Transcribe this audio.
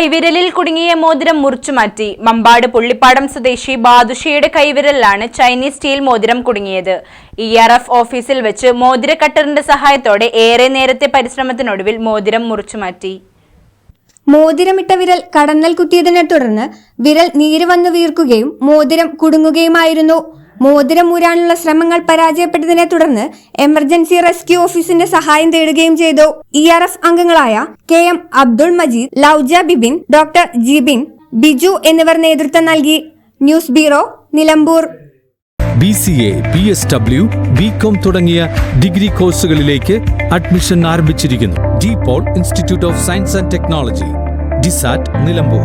കൈവിരലിൽ കുടുങ്ങിയ മോതിരം മുറിച്ചുമാറ്റി മമ്പാട് പുള്ളിപ്പാടം സ്വദേശി ബാദുഷയുടെ കൈവിരലിലാണ് ചൈനീസ് സ്റ്റീൽ മോതിരം കുടുങ്ങിയത്. ഇ ആർ എഫ് ഓഫീസിൽ വെച്ച് മോതിര കട്ടറിന്റെ സഹായത്തോടെ ഏറെ നേരത്തെ പരിശ്രമത്തിനൊടുവിൽ മോതിരം മുറിച്ചുമാറ്റി മോതിരമിട്ട വിരൽ കടന്നൽ കുത്തിയതിനെ തുടർന്ന് വിരൽ നീര് വന്നു വീർക്കുകയും മോതിരം കുടുങ്ങുകയുമായിരുന്നു. മോതിരം ഊരാനുള്ള ശ്രമങ്ങൾ പരാജയപ്പെട്ടതിനെ തുടർന്ന് എമർജൻസി റെസ്ക്യൂ ഓഫീസിന്റെ സഹായം തേടുകയും ചെയ്തു. ഇ ആർ എഫ് അംഗങ്ങളായ കെ എം അബ്ദുൾ മജീദ് ലൌജ ബിബിൻ ഡോക്ടർ ജിബിൻ ബിജു എന്നിവർ നേതൃത്വം നൽകി. News bureau Nilambur. B C A B S W B com തുടങ്ങിയ ഡിഗ്രി കോഴ്സുകളിലേക്ക് അഡ്മിഷൻ ആരംഭിച്ചിരിക്കുന്നു. De Paul institute of science and technology DiSAT Nilambur.